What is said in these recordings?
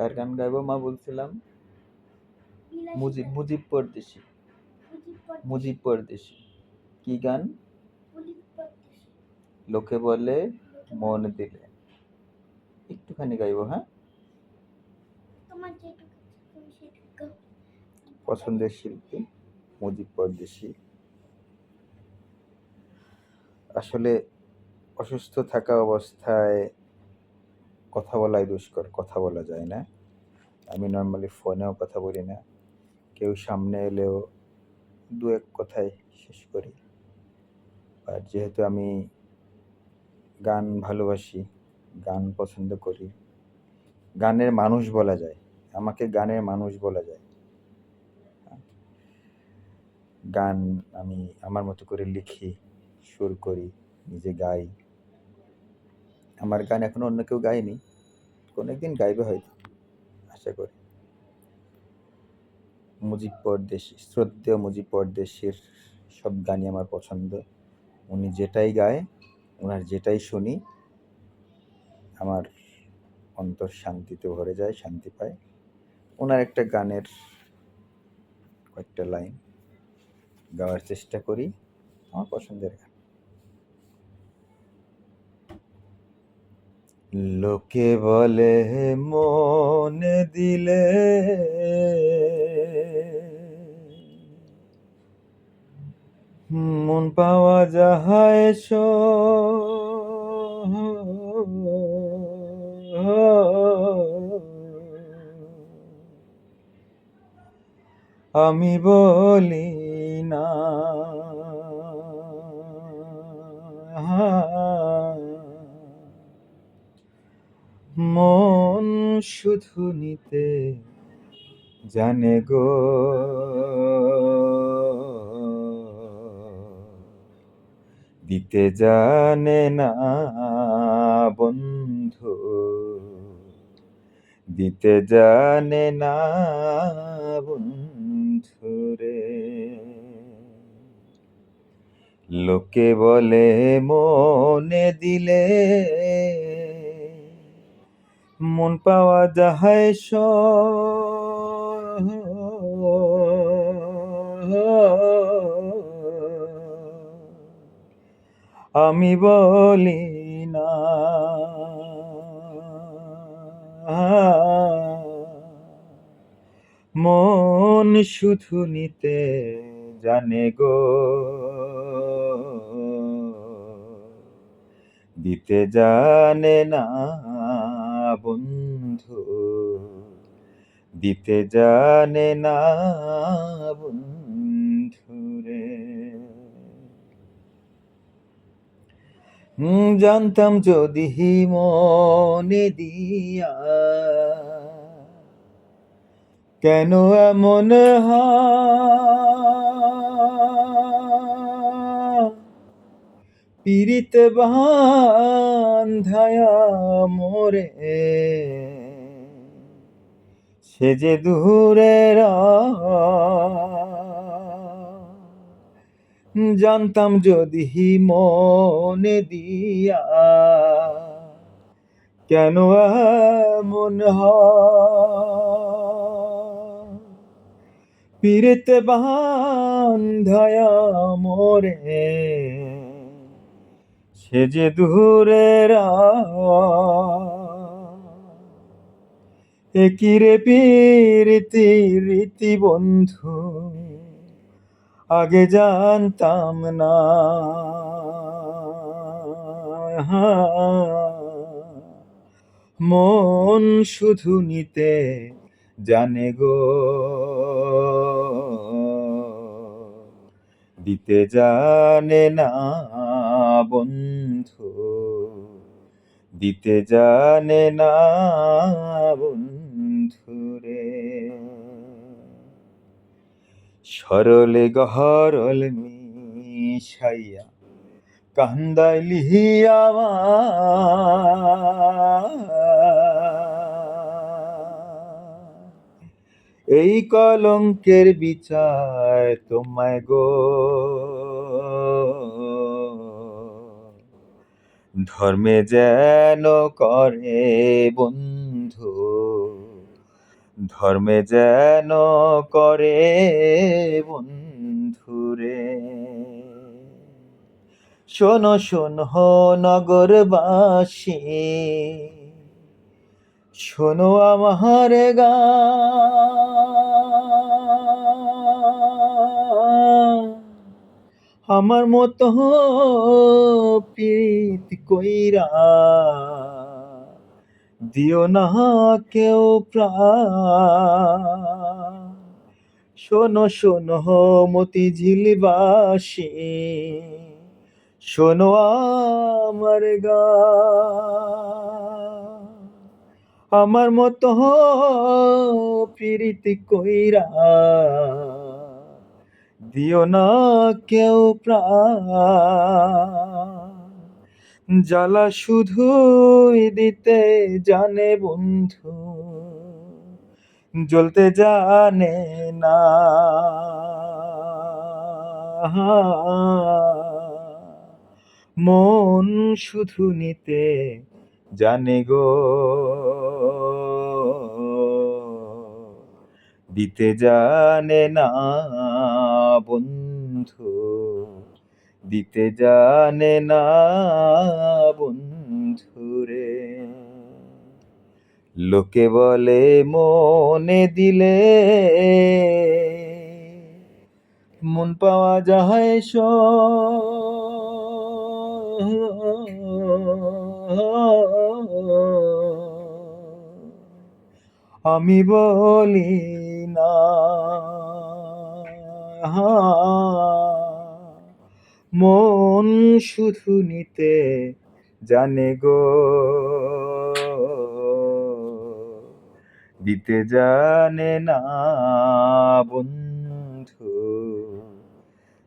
কার গান গাইবো মা বলছিলাম মুজিব মুজিব পরদেশি। মুজিব পরদেশি। কি গান? লোকে বলে মন দিলে। একটুখানি গাইবো হ্যাঁ। পছন্দের শিল্পী মুজিব পরদেশি। আসলে অসুস্থ থাকা অবস্থায় কথা বলাই দুষ্কর, কথা বলা যায় না। আমি নর্মালি ফোনেও কথা বলি না। কেউ সামনে এলেও দু এক কথায় শেষ করি। আর যেহেতু আমি গান ভালোবাসি, গান পছন্দ করি, গানের মানুষ বলা যায়। আমাকে গানের মানুষ বলা যায়। গান আমি আমার মতো করে লিখি, সুর করি, নিজে গাই। আমার গান এখনও অন্য কেউ গায়নি। কোনো একদিন গাইবে হয়তো, আশা করি। মুজিব পরদেশি, শ্রদ্ধেয় মুজিব পরদেশির সব গানই আমার পছন্দ। উনি যেটাই গায় ওনার যেটাই শুনি, আমার অন্তর শান্তিতে ভরে যায়, শান্তি পায়। ওনার একটা গানের কয়েকটা লাইন গাওয়ার চেষ্টা করি, আমার পছন্দের গান। লোকে বলে মনে দিলে। মন পাওয়া যাহায় আমি বলি না। শুধু নিতে জানে গো। দিতে জানে না বন্ধু। দিতে জানে না বন্ধু রে। লোকে বলে মনে দিলে মন পাওয়া যাহায় আমি বলি না। মন শুধু নিতে জানে গো। দিতে জানে না। বন্ধু দিতে জানে না বন্ধু রে। হুম, জানতাম যদি মনে দিয়া কেন এমন হয়? পিরিতে বান্ধায়া মোরে। সে যে দূরের জানতাম যদি মনে দিয়া, কেন এমন হয়? পিরিতে বান্ধায়া মোরে। সে যে দূরের একই রে পীরিতি রীতি বন্ধু? আগে জানতাম না। মন শুধু নিতে জানে গো। দিতে জানে না। বন্ধু, দিতে জানে না বন্ধু রে। সরলে গহরল মিশাইয়া কান্দাইলি এই কলঙ্কের বিচার তোমায় গো ধর্মে যেন করে বন্ধু ধর্মে যেন করে বন্ধুরে শোনো শোনো নগরবাসী শোনো আমার গান আমার মতো প্রীত কইরা দিও না কেউ প্রাণ। শোনো শোনো মতি ঝিলবাসী, শোনো আমার গা। আমার মতো প্রীতি কইরা দিও না কেউ প্রাণ। জ্বালা শুধুই দিতে জানে বন্ধু, জ্বলতে জানে না। মন শুধু নিতে জানে গো। দিতে জানে না বন্ধু দিতে জানে না বন্ধু রে লোকে বলে, মনে দিলে মন পাওয়া যায়। আমি বলি না মন শুধু নিতে জানে গো। দিতে জানে না বন্ধু।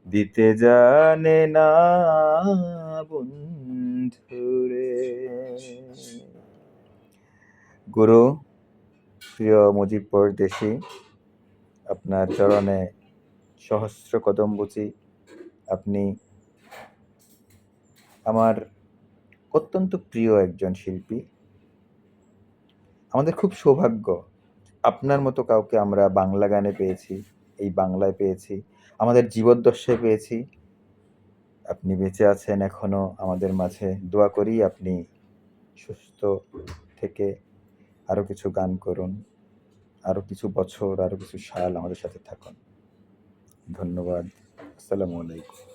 দিতে জানে না বন্ধু রে। গুরু, প্রিয় মুজিব পরদেশি, আপনার চরণে সহস্র কদম বুচি, আপনি আমার অত্যন্ত প্রিয় একজন শিল্পী। আমাদের খুব সৌভাগ্য, আপনার মতো কাউকে আমরা বাংলা গানে পেয়েছি, এই বাংলায় পেয়েছি, আমাদের জীবদ্দশায় পেয়েছি। আপনি বেঁচে আছেন এখনও, আমাদের মাঝে। দোয়া করি আপনি সুস্থ থেকে আরও কিছু গান করুন আরও কিছু বছর আরও কিছু সাল আমাদের সাথে থাকুন। ধন্যবাদ। আসসালামু আলাইকুম।